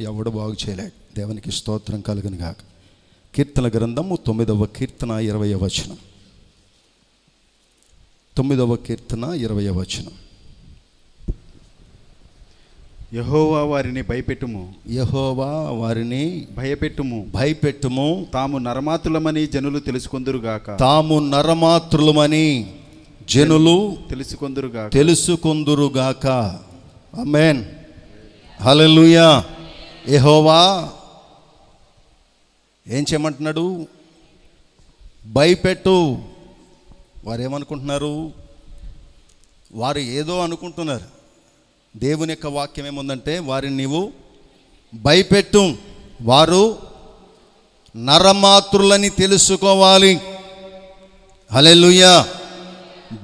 ఎవడు బాగు చేయలేడు. దేవునికి స్తోత్రం కలుగును గాక. కీర్తన గ్రంథము తొమ్మిదవ కీర్తన ఇరవై వచనం. తొమ్మిదవ కీర్తన ఇరవై వచనం. యహోవా వారిని భయపెట్టుము. యహోవా వారిని భయపెట్టుము. భయపెట్టుము. తాము నరమాతులమని జనులు తెలుసుకొందురుగాక తాము నరమాతృలమని జనులు తెలుసుకొందురుగాక తెలుసుకొందురుగాక అమేన్ హల్లెలూయా. ఎహోవా ఏం చేయమంటున్నాడు? భయపెట్టు. వారు ఏమనుకుంటున్నారు వారు ఏదో అనుకుంటున్నారు. దేవుని యొక్క వాక్యం ఏముందంటే వారిని నీవు భయపెట్టు. వారు నరమాతృలని తెలుసుకోవాలి. హల్లెలూయా.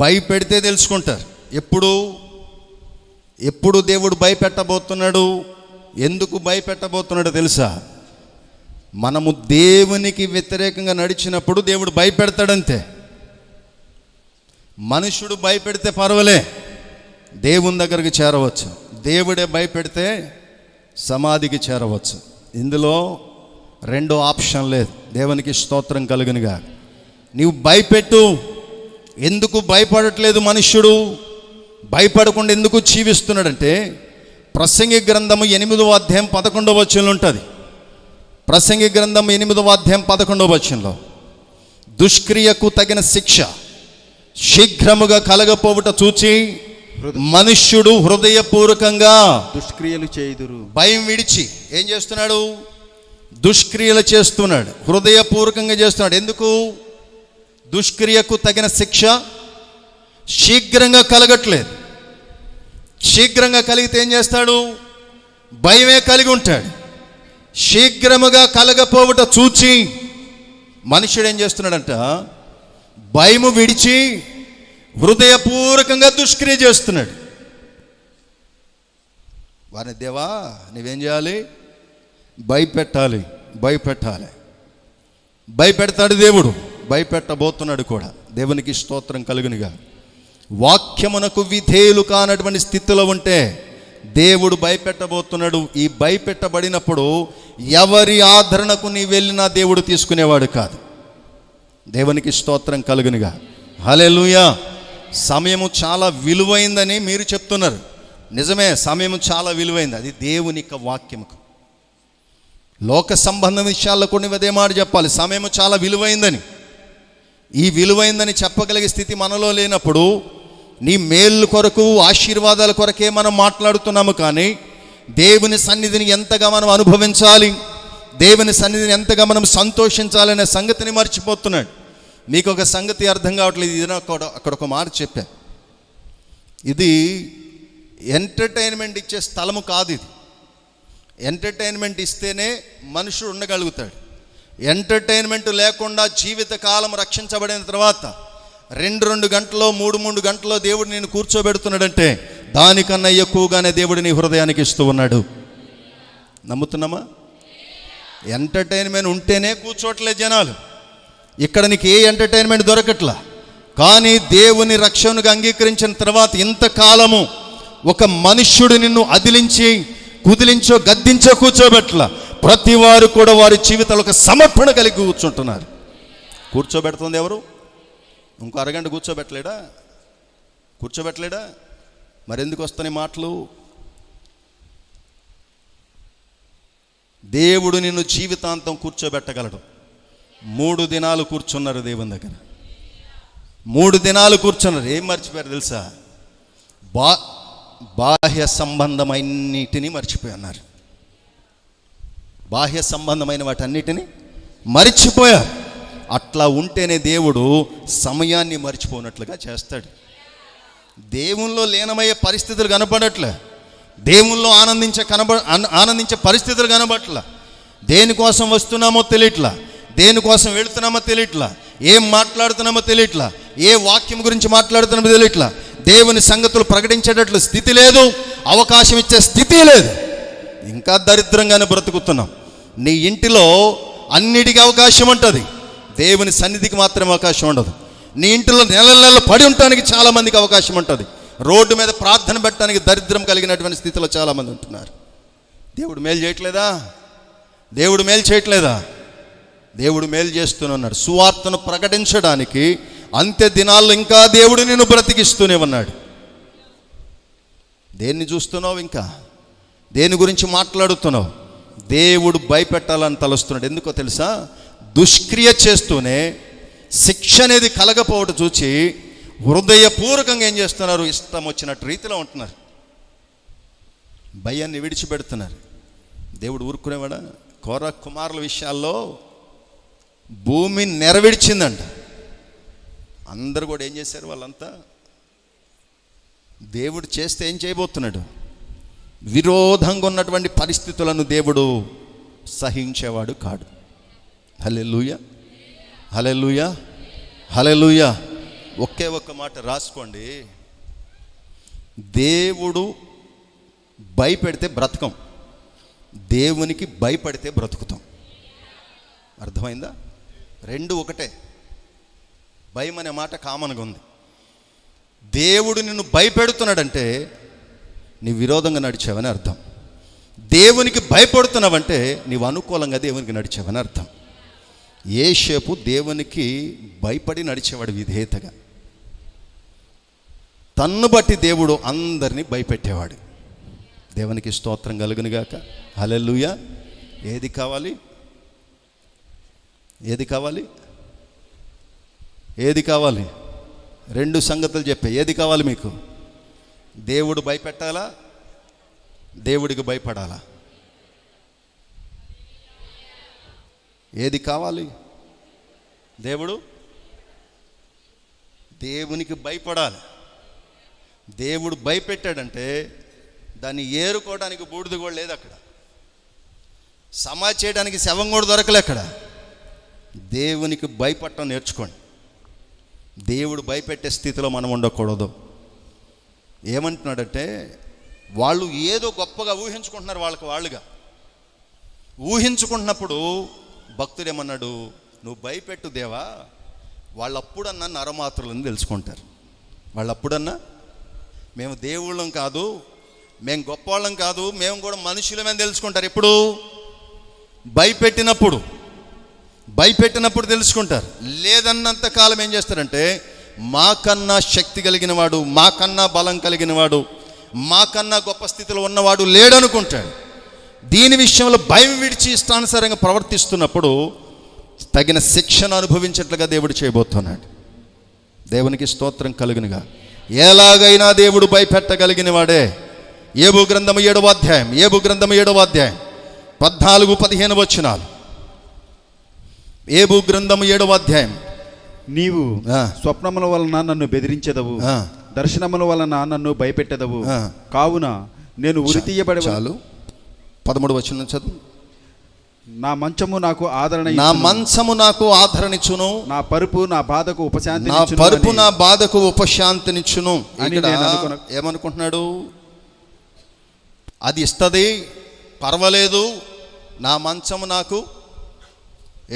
భయపెడితే తెలుసుకుంటారు. ఎప్పుడు? ఎప్పుడు దేవుడు భయపెట్టబోతున్నాడు? ఎందుకు భయపెట్టబోతున్నాడో తెలుసా? మనము దేవునికి వ్యతిరేకంగా నడిచినప్పుడు దేవుడు భయపెడతాడంతే. మనుషుడు భయపెడితే పర్వాలే. దేవుని దగ్గరికి చేరవచ్చు. దేవుడే భయపెడితే సమాధికి చేరవచ్చు. ఇందులో రెండో ఆప్షన్ లేదు. దేవునికి స్తోత్రం కలుగునుగా. నీవు భయపెట్టు. ఎందుకు భయపడట్లేదు మనుష్యుడు భయపడకుండా ఎందుకు జీవిస్తున్నాడంటే ప్రసంగి గ్రంథము ఎనిమిదవ అధ్యాయం పదకొండవ వచనంలో ఉంటుంది. ప్రసంగి గ్రంథం ఎనిమిదవ అధ్యాయం పదకొండవ వచనంలో దుష్క్రియకు తగిన శిక్ష శీఘ్రముగా కలగపోవుట చూచి మనుష్యుడు హృదయపూర్వకంగా దుష్క్రియలు చేయుదురు. భయం విడిచి ఏం చేస్తున్నాడు? దుష్క్రియలు చేస్తున్నాడు. హృదయపూర్వకంగా చేస్తున్నాడు. ఎందుకు? దుష్క్రియకు తగిన శిక్ష శీఘ్రంగా కలగట్లేదు. శీఘ్రంగా కలిగితే ఏం చేస్తాడు? భయమే కలిగి ఉంటాడు. శీఘ్రముగా కలగపోవుట చూచి మనుషుడు ఏం చేస్తున్నాడంట? భయము విడిచి హృదయపూర్వకంగా దుష్క్రియ చేస్తున్నాడు. వారిని దేవా నువ్వేం చేయాలి? భయపెట్టాలి భయపెట్టాలి. భయపెడతాడు దేవుడు. భయపెట్టబోతున్నాడు కూడా. దేవునికి స్తోత్రం కలుగునిగా వాక్యమునకు విధేయులు కానటువంటి స్థితిలో ఉంటే దేవుడు భయపెట్టబోతున్నాడు. ఈ భయపెట్టబడినప్పుడు ఎవరి ఆదరణకు నీ వెళ్ళినా దేవుడు తీసుకునేవాడు కాదు. దేవునికి స్తోత్రం కలుగునిగా. హలెలుయా సమయము చాలా విలువైందని మీరు చెప్తున్నారు. నిజమే సమయము చాలా విలువైంది. అది దేవుని యొక్క వాక్యముకు. లోక సంబంధ విషయాల్లో కొన్ని అదే మాట చెప్పాలి. సమయము చాలా విలువైందని. ఈ విలువైందని చెప్పగలిగే స్థితి మనలో లేనప్పుడు నీ మేలు కొరకు ఆశీర్వాదాల కొరకే మనం మాట్లాడుతున్నాము కానీ దేవుని సన్నిధిని ఎంతగా మనం అనుభవించాలి దేవుని సన్నిధిని ఎంతగా మనం సంతోషించాలనే సంగతిని మర్చిపోతున్నాడు. మీకు ఒక సంగతి అర్థం కావట్లేదు ఇది నాకు అక్కడ అక్కడ ఒక మాట చెప్పా. ఇది ఎంటర్టైన్మెంట్ ఇచ్చే స్థలము కాదు ఇది. ఎంటర్టైన్మెంట్ ఇస్తేనే మనుషుడు ఉండగలుగుతాడు. ఎంటర్టైన్మెంట్ లేకుండా జీవితకాలం రక్షించబడిన తర్వాత రెండు రెండు గంటలో మూడు మూడు గంటలో దేవుడు నేను కూర్చోబెడుతున్నాడంటే దానికన్నా ఎక్కువగానే దేవుడు నీ హృదయానికి ఇస్తూ ఉన్నాడు. నమ్ముతున్నామా? ఎంటర్టైన్మెంట్ ఉంటేనే కూర్చోట్లేదు జనాలు. ఇక్కడ నీకు ఏ ఎంటర్టైన్మెంట్ దొరకట్లా? కానీ దేవుని రక్షణగా అంగీకరించిన తర్వాత ఇంతకాలము ఒక మనుష్యుడు నిన్ను అదిలించి కుదిలించో గద్దించో కూర్చోబెట్ల? ప్రతి వారు కూడా వారి జీవితాలకు సమర్పణ కలిగి కూర్చుంటున్నారు. కూర్చోబెడుతుంది ఎవరు? ఇంకో అరగంట కూర్చోబెట్టలేడా? కూర్చోబెట్టలేడా? మరెందుకు వస్తున్నాయి మాటలు? దేవుడు నిన్ను జీవితాంతం కూర్చోబెట్టగలడు. మూడు దినాలు కూర్చున్నారు దేవుని దగ్గర. మూడు దినాలు కూర్చున్నారు. ఏం మర్చిపోయారు తెలుసా? బా బాహ్య సంబంధమైనటిని మర్చిపోయి ఉన్నారు బాహ్య సంబంధమైన వాటన్నిటిని మర్చిపోయారు. అట్లా ఉంటేనే దేవుడు సమయాన్ని మర్చిపోనట్లుగా చేస్తాడు. దేవుల్లో లీనమయ్యే పరిస్థితులు కనపడట్లే. దేవుల్లో ఆనందించే కనబ ఆనందించే పరిస్థితులు కనబట్ల దేనికోసం వస్తున్నామో తెలియట్లా. దేనికోసం వెళుతున్నామో తెలియట్లా. ఏం మాట్లాడుతున్నామో తెలియట్లా. ఏ వాక్యం గురించి మాట్లాడుతున్నామో తెలియట్లా. దేవుని సంగతులు ప్రకటించేటట్లు స్థితి లేదు. అవకాశం ఇచ్చే స్థితి లేదు. ఇంకా దరిద్రంగానే బ్రతుకుతున్నాం. నీ ఇంటిలో అన్నిటికీ అవకాశం ఉంటుంది. దేవుని సన్నిధికి మాత్రమే అవకాశం ఉండదు. నీ ఇంటిలో నెల నెలలు పడి ఉండటానికి చాలామందికి అవకాశం ఉంటుంది. రోడ్డు మీద ప్రార్థన పెట్టడానికి దరిద్రం కలిగినటువంటి స్థితిలో చాలామంది ఉంటున్నారు. దేవుడు మేలు చేయట్లేదా? దేవుడు మేలు చేయట్లేదా? దేవుడు మేలు చేస్తున్నాడు సువార్తను ప్రకటించడానికి అంత్య దినాల్లో ఇంకా దేవుడు నిన్ను బ్రతికిస్తూనే ఉన్నాడు. దేన్ని చూస్తున్నావు ఇంకా? దేని గురించి మాట్లాడుతున్నావు? దేవుడు భయపెట్టాలని తలుస్తున్నాడు. ఎందుకో తెలుసా? దుష్క్రియ చేస్తూనే శిక్ష అనేది కలగపోవటం చూచి హృదయపూర్వకంగా ఏం చేస్తున్నారు? ఇష్టం వచ్చినట్టు రీతిలో ఉంటున్నారు. భయాన్ని విడిచిపెడుతున్నారు. దేవుడు ఊరుకునేవాడా? కోర కుమారుల విషయాల్లో భూమి నెరవేర్చిందంట. అందరు కూడా ఏం చేశారు వాళ్ళంతా? దేవుడు చేస్తే ఏం చేయబోతున్నాడు? విరోధంగా ఉన్నటువంటి పరిస్థితులను దేవుడు సహించేవాడు కాడు. హలెలుయ హలెలుయ హలెలుయ ఒకే ఒక్క మాట రాసుకోండి. దేవుడు భయపెడితే బ్రతకం. దేవునికి భయపడితే బ్రతుకుతాం. అర్థమైందా? రెండు ఒకటే. భయం అనే మాట కామన్గా ఉంది. దేవుడు నిన్ను భయపెడుతున్నాడంటే నీ విరోధంగా నడిచావని అర్థం. దేవునికి భయపడుతున్నావంటే నీవు అనుకూలంగా దేవునికి నడిచావని అర్థం. ఏషేపు దేవునికి భయపడి నడిచేవాడు విధేయతగా తన్ను బట్టి దేవుడు అందరినీ భయపెట్టేవాడు. దేవునికి స్తోత్రం కలుగునుగాక హలెలుయ ఏది కావాలి? ఏది కావాలి? ఏది కావాలి? రెండు సంగతులు చెప్పే. ఏది కావాలి మీకు? దేవుడు భయపెట్టాలా? దేవుడికి భయపడాలా? ఏది కావాలి? దేవుడు? దేవునికి భయపడాలి. దేవుడు భయపెట్టాడంటే దాన్ని ఏరుకోవడానికి బూడిద కూడా లేదు అక్కడ. సమా చేయడానికి శవం కూడా దొరకలే అక్కడ. దేవునికి భయపడటం నేర్చుకోండి. దేవుడు భయపెట్టే స్థితిలో మనం ఉండకూడదు. ఏమంటున్నాడంటే వాళ్ళు ఏదో గొప్పగా ఊహించుకుంటున్నారు వాళ్ళకి వాళ్ళుగా. ఊహించుకుంటున్నప్పుడు భక్తుడు ఏమన్నాడు నువ్వు భయపెట్టు దేవా వాళ్ళప్పుడన్నా నరమాత్రులని తెలుసుకుంటారు. వాళ్ళప్పుడన్నా? మేము దేవుళ్ళం కాదు మేము గొప్పవాళ్ళం కాదు మేము కూడా మనుషులమని తెలుసుకుంటారు. ఎప్పుడు? భయపెట్టినప్పుడు. భయపెట్టినప్పుడు తెలుసుకుంటారు. లేదన్నంత కాలం ఏం చేస్తారంటే మాకన్నా శక్తి కలిగిన వాడు మాకన్నా బలం కలిగిన వాడు మాకన్నా గొప్ప స్థితిలో ఉన్నవాడు లేడనుకుంటాడు. దీని విషయంలో భయం విడిచి ఇష్టానుసారంగా ప్రవర్తిస్తున్నప్పుడు తగిన శిక్షను అనుభవించట్లుగా దేవుడు చేయబోతున్నాడు. దేవునికి స్తోత్రం కలుగునుగా. ఎలాగైనా దేవుడు భయపెట్టగలిగిన వాడే. ఏబు గ్రంథము ఏడవ అధ్యాయం ఏబు గ్రంథము ఏడవ అధ్యాయం పద్నాలుగు పదిహేను వచ్చినాలు ఏబు గ్రంథము ఏడవ అధ్యాయం. నీవు. స్వప్నముల వలన నన్ను బెదిరించెదవు. దర్శనముల వలన నన్ను భయపెట్టెదవు. కావున నేను ఉరి తీయబడి చాలు. పదమూడు వచ్చిన చదువు. నా మంచము నాకు ఆదరణ నా. మంచము నాకు ఆదరణిచ్చును నా పరుపు నా బాధకు ఉపశాంతి నా పరుపు నా బాధకు ఉపశాంతినిచ్చును ఇక్కడ ఏమనుకుంటున్నాడు? అది ఇస్తుంది పర్వాలేదు. నా మంచము నాకు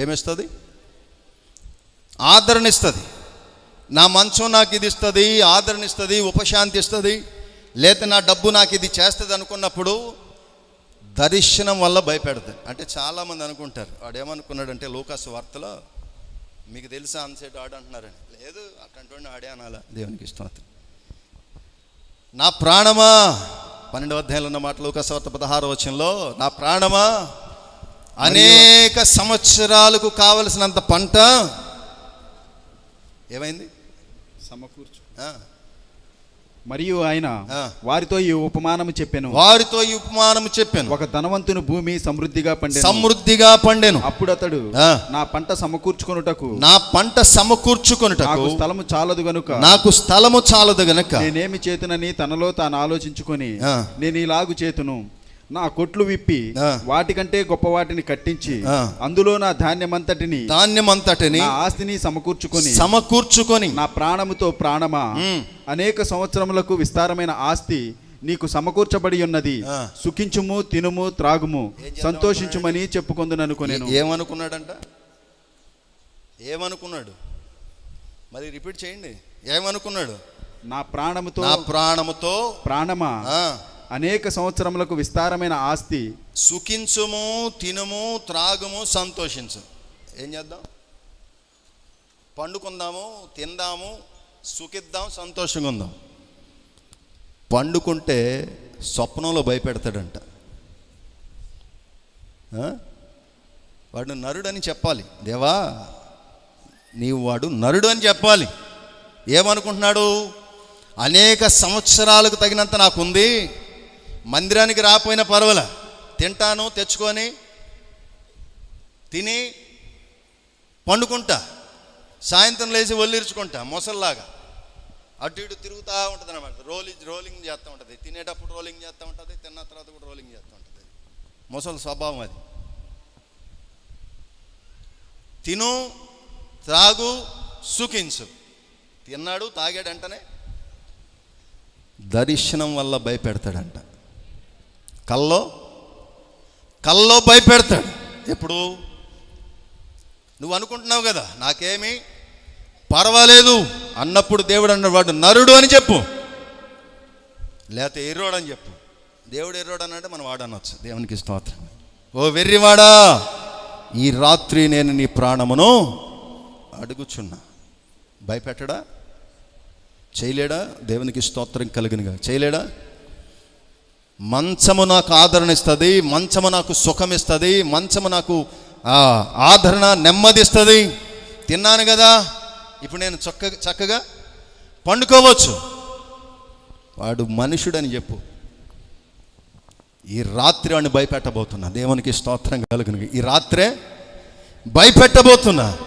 ఏమిస్తుంది? ఆదరణ ఇస్తుంది. నా మంచం నాకు ఇది ఇస్తుంది ఆదరణ ఇస్తుంది ఉపశాంతి ఇస్తుంది. లేకపోతే నా డబ్బు నాకు ఇది చేస్తుంది అనుకున్నప్పుడు దర్శనం వల్ల భయపెడతాడు అంటే చాలామంది అనుకుంటారు వాడు ఏమనుకున్నాడంటే లోకాసు వార్తలో మీకు తెలుసా అన్సెట్ ఆడు అంటున్నారని. లేదు అట్లాంటి ఆడే అనాలా దేవునికి ఇష్టం నా ప్రాణమా? పన్నెండవ అధ్యాయంలో ఉన్న మాట లోకాసు వార్త పదహారు వచనంలో నా ప్రాణమా? అనేక సంవత్సరాలకు కావలసినంత పంట. ఏమైంది? సమకూర్చు. ఆ, మరియు ఆయన. వారితో ఈ ఉపమానము చెప్పాను వారితో ఈ ఉపమానం చెప్పాను ఒక ధనవంతుని భూమి సమృద్ధిగా పండెను సమృద్ధిగా పండెను అప్పుడు అతడు. నా పంట సమకూర్చుకొనుటకు నా పంట సమకూర్చుకొనుటకు నాకు స్థలము చాలదు గనుక నాకు స్థలము చాలదు గనక నేనేమి చేతునని తనలో తాను ఆలోచించుకొని. నేను ఇలాగు చేతును నా కొట్లు విప్పి. వాటికంటే గొప్ప వాటిని కట్టించి. అందులో నా ధాన్యమంతటిని ధాన్యమంతటిని నా ఆస్తిని సమకూర్చుకొని సమకూర్చుకొని నా ప్రాణముతో ప్రాణమా. అనేక సంవత్సరములకు విస్తారమైన ఆస్తి నీకు సమకూర్చబడి ఉన్నది. సుఖించుము తినుము త్రాగుము సంతోషించుమని చెప్పుకొందుననుకొనేను. ఏమనుకున్నాడంట? ఏమనుకున్నాడు? మరి రిపీట్ చేయండి. ఏమనుకున్నాడు? నా ప్రాణముతో నా ప్రాణముతో ప్రాణమా? అనేక సంవత్సరములకు విస్తారమైన ఆస్తి. సుఖించుము తినుము త్రాగుము సంతోషించు ఏం చేద్దాం? పండుకుందాము తిందాము సుఖిద్దాం సంతోషంగా ఉందాం పండుకుంటే స్వప్నంలో భయపెడతాడంట. వాడు నరుడని చెప్పాలి. దేవా నీవు వాడు నరుడు అని చెప్పాలి. ఏమనుకుంటున్నాడు? అనేక సంవత్సరాలకు తగినంత నాకుంది. మందిరానికి రాపోయినా పర్వాలే తింటాను తెచ్చుకొని తిని పండుకుంటా. సాయంత్రం లేచి ఒల్లిరుచుకుంటా మొసల్లాగా. అటు ఇటు తిరుగుతూ ఉంటుంది అనమాట రోలింగ్ రోలింగ్ చేస్తూ ఉంటుంది. తినేటప్పుడు రోలింగ్ చేస్తూ ఉంటుంది తిన్న తర్వాత కూడా రోలింగ్ చేస్తూ ఉంటుంది. మొసలి స్వభావం అది. తిను త్రాగు సుఖించు. తిన్నాడు తాగాడు అంటనే దర్శనం వల్ల భయపెడతాడంట. కల్లో కల్లో భయపెడతాడు. ఎప్పుడు? నువ్వు అనుకుంటున్నావు కదా నాకేమి పర్వాలేదు. అన్నప్పుడు దేవుడు అన్నవాడు వాడు నరుడు అని చెప్పు. లేకపోతే ఎర్రోడు అని చెప్పు. దేవుడు ఎర్రోడు అనంటే మనం వాడనొచ్చు. దేవునికి స్తోత్రం. ఓ వెర్రివాడా ఈ రాత్రి నేను నీ ప్రాణమును అడుగుచున్నా. భయపెట్టడా? చేయలేడా? దేవునికి స్తోత్రం కలిగినగా. చేయలేడా? మంచము నాకు ఆదరణ ఇస్తుంది మంచము నాకు సుఖం ఇస్తుంది మంచము నాకు ఆదరణ ఆదరణ నెమ్మదిస్తుంది. తిన్నాను కదా? ఇప్పుడు నేను చక్కగా చక్కగా పండుకోవచ్చు. వాడు మనుషుడని చెప్పు. ఈ రాత్రి అని భయపెట్టబోతున్నా. దేవునికి స్తోత్రం కలుగును. ఈ రాత్రే భయపెట్టబోతున్నా.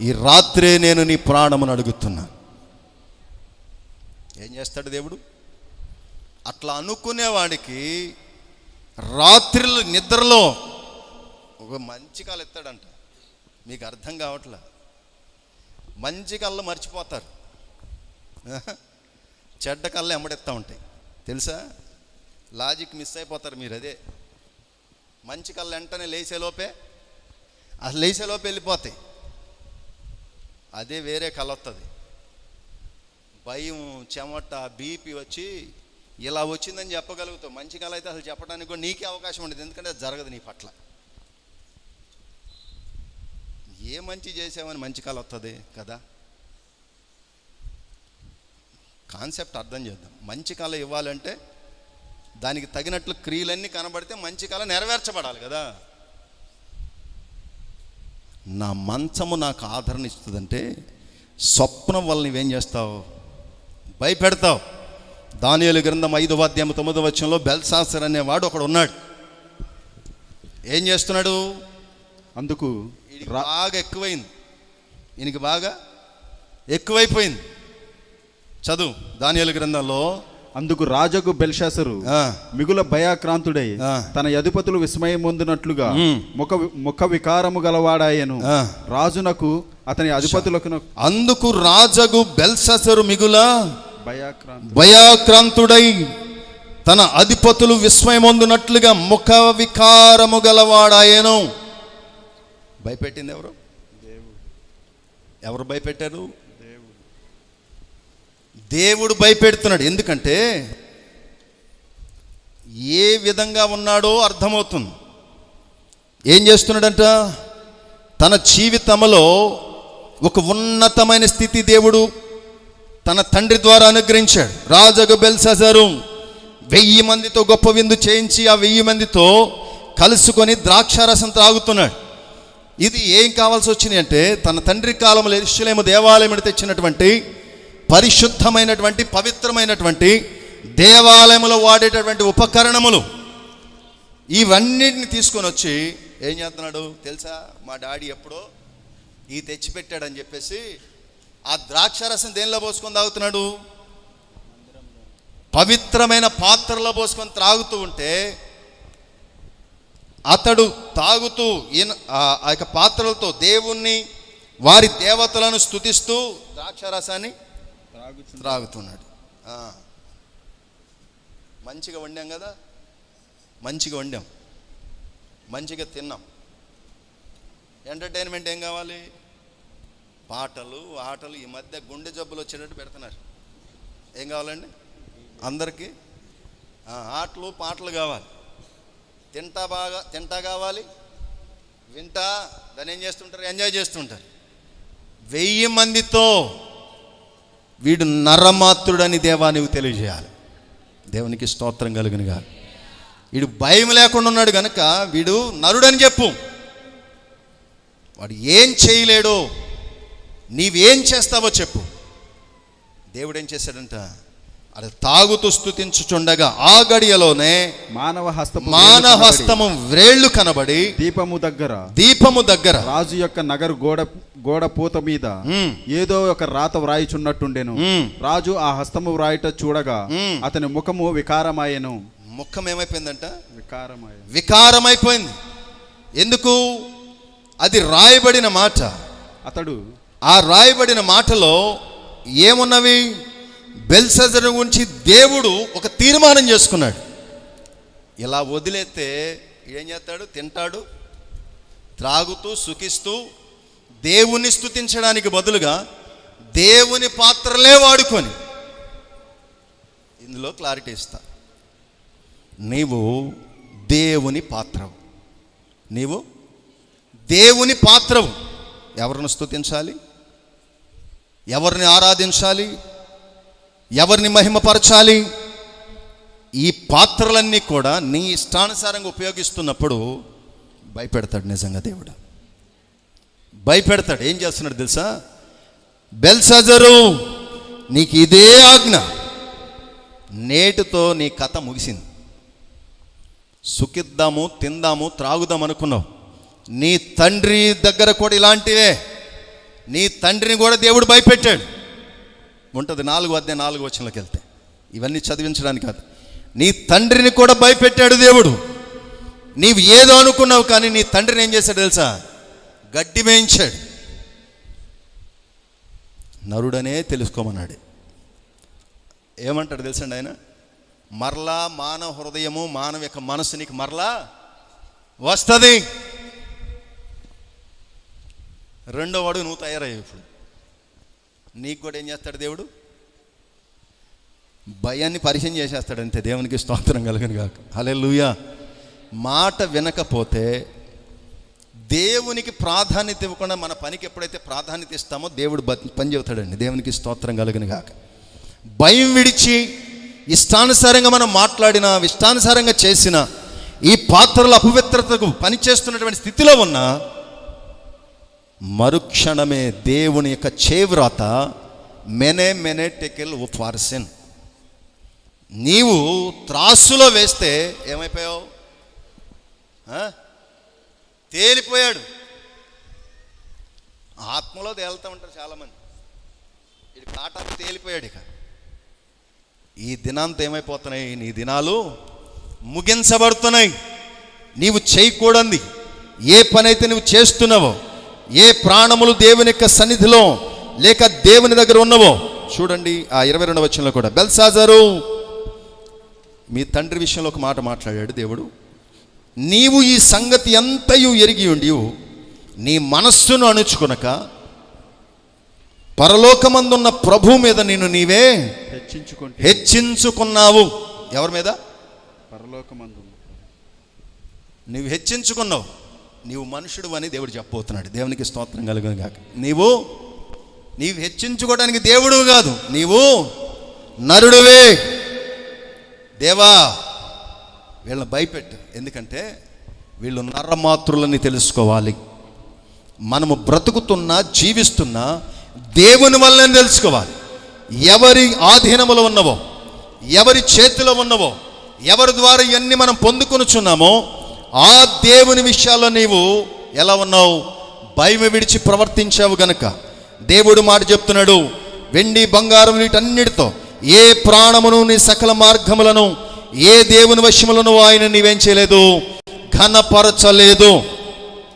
ఈ రాత్రే నేను నీ ప్రాణమును అడుగుతున్నా. ఏం చేస్తాడు దేవుడు? అట్లా అనుకునేవాడికి రాత్రిలో నిద్రలో ఒక మంచి కాలు ఎత్తాడంట. మీకు అర్థం కావట్లే? మంచి కళ్ళు మర్చిపోతారు. చెడ్డ కళ్ళు ఎమ్మడెత్తా ఉంటాయి. తెలుసా? లాజిక్ మిస్ అయిపోతారు మీరు అదే. మంచి కళ్ళు వెంటనే లేచేలోపే అసలు లేచేలోపే వెళ్ళిపోతాయి. అదే వేరే కళ వస్తుంది భయం చెమట బీపీ వచ్చి ఇలా వచ్చిందని చెప్పగలుగుతావు. మంచి కళ అయితే అసలు చెప్పడానికి కూడా నీకే అవకాశం ఉండదు. ఎందుకంటే అది జరగదు నీ పట్ల. ఏ మంచి చేసామని మంచి కళ వస్తుంది కదా? కాన్సెప్ట్ అర్థం చేద్దాం. మంచి కళ ఇవ్వాలంటే దానికి తగినట్లు క్రియలన్నీ కనబడితే మంచి కళ నెరవేర్చబడాలి కదా? నా మంచము నాకు ఆదరణ ఇస్తుందంటే స్వప్నం వల్ల నువ్వేం చేస్తావు? భయపెడతావు. దానియలు గ్రంథం ఐదవ అధ్యాయం తొమ్మిదవ వచ్చంలో బెల్సాసర్ అనేవాడు ఒకడు ఉన్నాడు. ఏం చేస్తున్నాడు? అందుకు బాగా ఎక్కువైంది. ఈయనకి బాగా ఎక్కువైపోయింది. చదువు. దానియలు గ్రంథంలో అందుకు రాజగు బెల్షాసరు మిగుల భయాక్రాంతుడై. తన అధిపతులు విస్మయం పొందినట్లుగా. ముఖ ముఖ వికారము గలవాడాయను. రాజునకు అతని అధిపతులకు అందుకు రాజగు బెల్ససరు మిగుల భయాక్రాంతుడై. తన అధిపతులు విస్మయమొందునట్లుగా ముఖ వికారము గలవాడాయను. భయపెట్టింది ఎవరు ఎవరు భయపెట్టారు? దేవుడు. భయపెడుతున్నాడు. ఎందుకంటే ఏ విధంగా ఉన్నాడో అర్థమవుతుంది. ఏం చేస్తున్నాడంట? తన జీవితంలో ఒక ఉన్నతమైన స్థితి దేవుడు తన తండ్రి ద్వారా అనుగ్రహించాడు. రాజగు బెల్సజరు వెయ్యి మందితో గొప్ప విందు చేయించి ఆ వెయ్యి మందితో కలుసుకొని ద్రాక్షారసం త్రాగుతున్నాడు. ఇది ఏం కావాల్సి వచ్చింది అంటే తన తండ్రి కాలంలో ఎరుషలేము దేవాలయం తెచ్చినటువంటి పరిశుద్ధమైనటువంటి పవిత్రమైనటువంటి దేవాలయంలో వాడేటటువంటి ఉపకరణములు. ఇవన్నిటిని తీసుకొని వచ్చి ఏం చేస్తున్నాడు తెలుసా? మా డాడీ ఎప్పుడో ఈ తెచ్చిపెట్టాడని చెప్పేసి ఆ ద్రాక్షరసం దేనిలో పోసుకొని తాగుతున్నాడు? పవిత్రమైన పాత్రలో పోసుకొని త్రాగుతూ ఉంటే అతడు తాగుతూ ఈయన ఆ- యొక్క పాత్రలతో దేవుణ్ణి వారి దేవతలను స్తుతిస్తూ ద్రాక్షరసాన్ని త్రాగుతున్నాడు. మంచిగా వండాం కదా? మంచిగా వండాం. మంచిగా తిన్నాం. ఎంటర్టైన్మెంట్ ఏం కావాలి? పాటలు ఆటలు ఈ మధ్య గుండె జబ్బులు వచ్చేటట్టు పెడుతున్నారు. ఏం కావాలండి? అందరికీ? ఆటలు పాటలు కావాలి. తింటా బాగా తింటా కావాలి. వింటా దాన్ని ఏం చేస్తుంటారు? ఎంజాయ్ చేస్తుంటారు. వెయ్యి మందితో వీడు నరమాత్రుడని దేవా నువ్వు తెలియజేయాలి. దేవునికి స్తోత్రం కలిగినగా వీడు భయం లేకుండా ఉన్నాడు కనుక వీడు నరుడని చెప్పు. వాడు ఏం చేయలేడో. నీవేం చేస్తావో చెప్పు. దేవుడు ఏం చేశాడంట? అది తాగుతూ స్థుతించుచుండగా ఆ గడియలోనే మానవ హస్తము మాన వేలు కనబడి, హస్తము వ్రేళ్ళు కనబడి దీపము దగ్గర దీపము దగ్గర రాజు యొక్క నగరు గోడ గోడ పూత మీద. ఏదో ఒక రాత వ్రాయిచున్నట్టుండెను. రాజు ఆ హస్తము వ్రాయట చూడగా. అతని ముఖము వికారమాయెను. ముఖం ఏమైపోయిందంట వికారమాయెను. వికారమైపోయింది. ఎందుకు? అది రాయబడిన మాట. అతడు ఆ రాయబడిన మాటలో ఏమున్నవి? బెల్సజర్ గురించి దేవుడు ఒక తీర్మానం చేసుకున్నాడు. ఇలా వదిలేస్తే ఏం చేస్తాడు? తింటాడు త్రాగుతూ సుఖిస్తూ దేవుని స్థుతించడానికి బదులుగా దేవుని పాత్రలే వాడుకొని ఇందులో క్లారిటీ ఇస్తా. నీవు దేవుని పాత్రవు. నీవు దేవుని పాత్రవు. ఎవరిని స్థుతించాలి ఎవరిని ఆరాధించాలి? ఎవరిని మహిమపరచాలి? ఈ పాత్రలన్నీ కూడా నీ ఇష్టానుసారంగా ఉపయోగిస్తున్నప్పుడు భయపెడతాడు నిజంగా దేవుడు. భయపెడతాడు. ఏం చేస్తున్నాడు తెలుసా? బెల్సజరు నీకు ఇదే ఆజ్ఞ. నేటితో నీ కథ ముగిసింది. సుఖిద్దాము తిందాము త్రాగుదాం అనుకున్నావు. నీ తండ్రి దగ్గర కూడా ఇలాంటివే. నీ తండ్రిని కూడా దేవుడు భయపెట్టాడు. ఉంటుంది నాలుగు అధ్యాయ నాలుగు వచనంలోకి వెళ్తే. ఇవన్నీ చదివించడానికి కాదు. నీ తండ్రిని కూడా భయపెట్టాడు దేవుడు. నీవు ఏదో అనుకున్నావు కానీ నీ తండ్రిని ఏం చేశాడు తెలుసా? గడ్డి మేయించాడు. నరుడనే తెలుసుకోమన్నాడు. ఏమంటాడు తెలుసండి ఆయన? మరలా మానవ హృదయము మానవ యొక్క మనసు నీకు మరలా వస్తుంది. రెండో వాడు నువ్వు తయారయ్యావు ఇప్పుడు. నీకు కూడా ఏం చేస్తాడు దేవుడు? భయాన్ని పరిచయం చేసేస్తాడు అంతే. దేవునికి స్తోత్రం కలగను కాక అలే లూయా మాట వినకపోతే దేవునికి ప్రాధాన్యత ఇవ్వకుండా మన పనికి ఎప్పుడైతే ప్రాధాన్యత ఇస్తామో దేవుడు బ- పని చెబుతాడండి దేవునికి స్తోత్రం కలుగును కాక భయం విడిచి ఇష్టానుసారంగా మనం మాట్లాడిన ఇష్టానుసారంగా చేసిన ఈ పాత్రల అపవిత్రతకు పనిచేస్తున్నటువంటి స్థితిలో ఉన్న మరుక్షణమే దేవుని యొక్క చేవ్రాత మెనే మెనే టెకెల్ ఫార్సిన్ నీవు త్రాసులో వేస్తే ఏమైపోయావు? తేలిపోయాడు. ఆత్మలో తేలుతూ ఉంటారు చాలామంది. ఇది కాటాకు తేలిపోయాడు ఇక. ఈ దినాంత ఏమైపోతున్నాయి? నీ దినాలు ముగించబడుతున్నాయి. నీవు చేయకూడంది. ఏ పనైతే నువ్వు చేస్తున్నావో ఏ ప్రాణములు దేవుని యొక్క సన్నిధిలో లేక దేవుని దగ్గర ఉన్నవో? చూడండి ఆ ఇరవై రెండవ వచనంలో కూడా. బెల్సాజరు మీ తండ్రి విషయంలో ఒక మాట మాట్లాడాడు దేవుడు. నీవు ఈ సంగతి ఎంతయు ఎరిగి ఉండి నీ మనస్సును అణుచుకొనక పరలోకమందున్న ప్రభు మీద నేను నీవే హెచ్చించుకుంటే హెచ్చించుకున్నావు. ఎవరి మీద? పరలోకమందు నువ్వు హెచ్చించుకున్నావు. నీవు మనుషుడు అని దేవుడు చెప్పబోతున్నాడు. దేవునికి స్తోత్రం కలుగును కాక నీవు నీవు హెచ్చించుకోవడానికి దేవుడు కాదు. నీవు నరుడువే. దేవా వీళ్ళని భయపెట్టు. ఎందుకంటే వీళ్ళు నరమాతృలని తెలుసుకోవాలి. మనము బ్రతుకుతున్నా జీవిస్తున్నా దేవుని వల్లనే తెలుసుకోవాలి. ఎవరి ఆధీనములో ఉన్నవో ఎవరి చేతిలో ఉన్నవో ఎవరి ద్వారా ఇవన్నీ మనం పొందుకొనుచున్నామో ఆ దేవుని విషయాల్లో నీవు ఎలా ఉన్నావు? భయం విడిచి ప్రవర్తించావు గనక. దేవుడు మాట చెప్తున్నాడు వెండి బంగారం వీటన్నిటితో ఏ ప్రాణమును నీ సకల మార్గములను ఏ దేవుని వశములను ఆయన నీవేం చేయలేదు? ఘనపరచలేదు.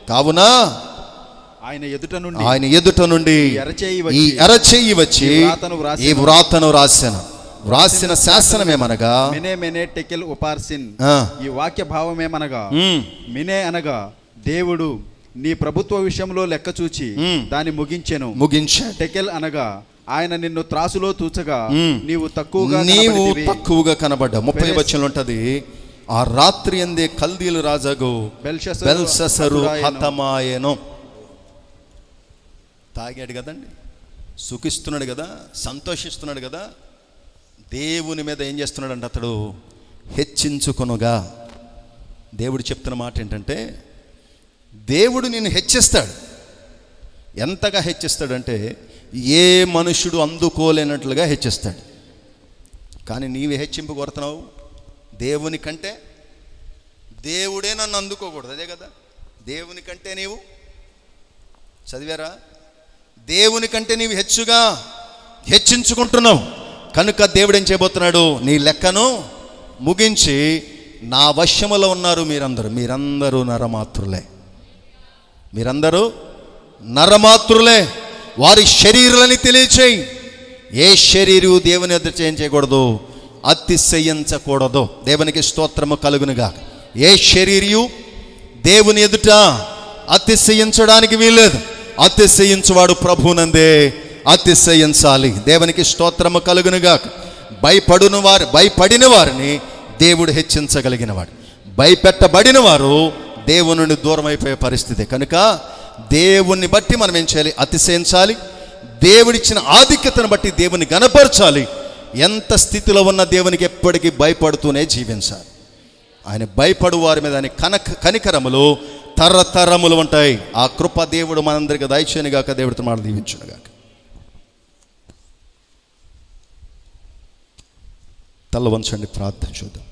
కావున ఆయన ఎదుట నుండి ఆయన ఎదుట నుండి ఈ అరచేయి ఈ వచ్చి. ఈ వ్రాతను రాశాను వ్రాసిన శాసనమేమనగా? మినే మెనే టెకెల్ ఉపార్సిన్. ఈ వాక్య భావమేమనగా? మినే అనగా దేవుడు నీ ప్రభుత్వ విషయంలో లెక్క చూచి. దాన్ని ముగించెను. ముగించాడు. టెకెల్ అనగా ఆయన నిన్ను త్రాసులో తూచగా. నీవు తక్కువగా నీవు. తక్కువగా కనబడ్డా ముప్పై వచ్చిన ఉంటది ఆ రాత్రి అందే కల్దీలు రాజాగు బెల్ససరు హతురాయెను. హతమాయను. తాగాడు కదండి. సుఖిస్తున్నాడు కదా సంతోషిస్తున్నాడు కదా దేవుని మీద ఏం చేస్తున్నాడంటే అతడు? హెచ్చించుకొనుగా. దేవుడు చెప్తున్న మాట ఏంటంటే దేవుడు నిన్ను హెచ్చిస్తాడు. ఎంతగా హెచ్చిస్తాడంటే ఏ మనుషుడు అందుకోలేనట్లుగా హెచ్చిస్తాడు. కానీ నీవే హెచ్చింపు కొడుతున్నావు దేవుని కంటే దేవుడే నన్ను అందుకోకూడదు. అదే కదా? దేవుని కంటే నీవు? చదివారా? దేవుని కంటే నీవు హెచ్చుగా హెచ్చించుకుంటున్నావు. కనుక దేవుడు ఏం చేయబోతున్నాడు? నీ లెక్కను ముగించి నా వశ్యములో ఉన్నారు మీరందరూ. మీరందరూ నరమాతృలే మీరందరూ నరమాతృలే వారి శరీరాలని తెలియచేయి. ఏ శరీరు దేవుని ఎదురు చేయించకూడదు చేయకూడదు? అతిశయించకూడదు. దేవునికి స్తోత్రము కలుగునుగా ఏ శరీరియు దేవుని ఎదుట అతిశయించడానికి వీల్లేదు. అతిశయించువాడు ప్రభునందే. అతిశయించాలి. దేవునికి స్తోత్రము కలుగునుగా భయపడును వారు భయపడిన వారిని దేవుడు హెచ్చించగలిగినవాడు. భయపెట్టబడిన వారు దేవుని నుండి దూరం అయిపోయే పరిస్థితి. కనుక దేవుణ్ణి బట్టి మనం ఏం చేయాలి? అతిశయించాలి. దేవుడిచ్చిన ఆధిక్యతను బట్టి దేవుని గనపరచాలి ఎంత స్థితిలో ఉన్న దేవునికి ఎప్పటికీ భయపడుతూనే జీవించాలి. ఆయన భయపడు వారి మీద ఆయన కనక కనికరములు తరతరములు ఉంటాయి. ఆ కృప దేవుడు మనందరికీ దయచేయనుగాక. దేవుడితో మాట దీవించునుగాక. తల వంచండి ప్రార్థన చూద్దాం.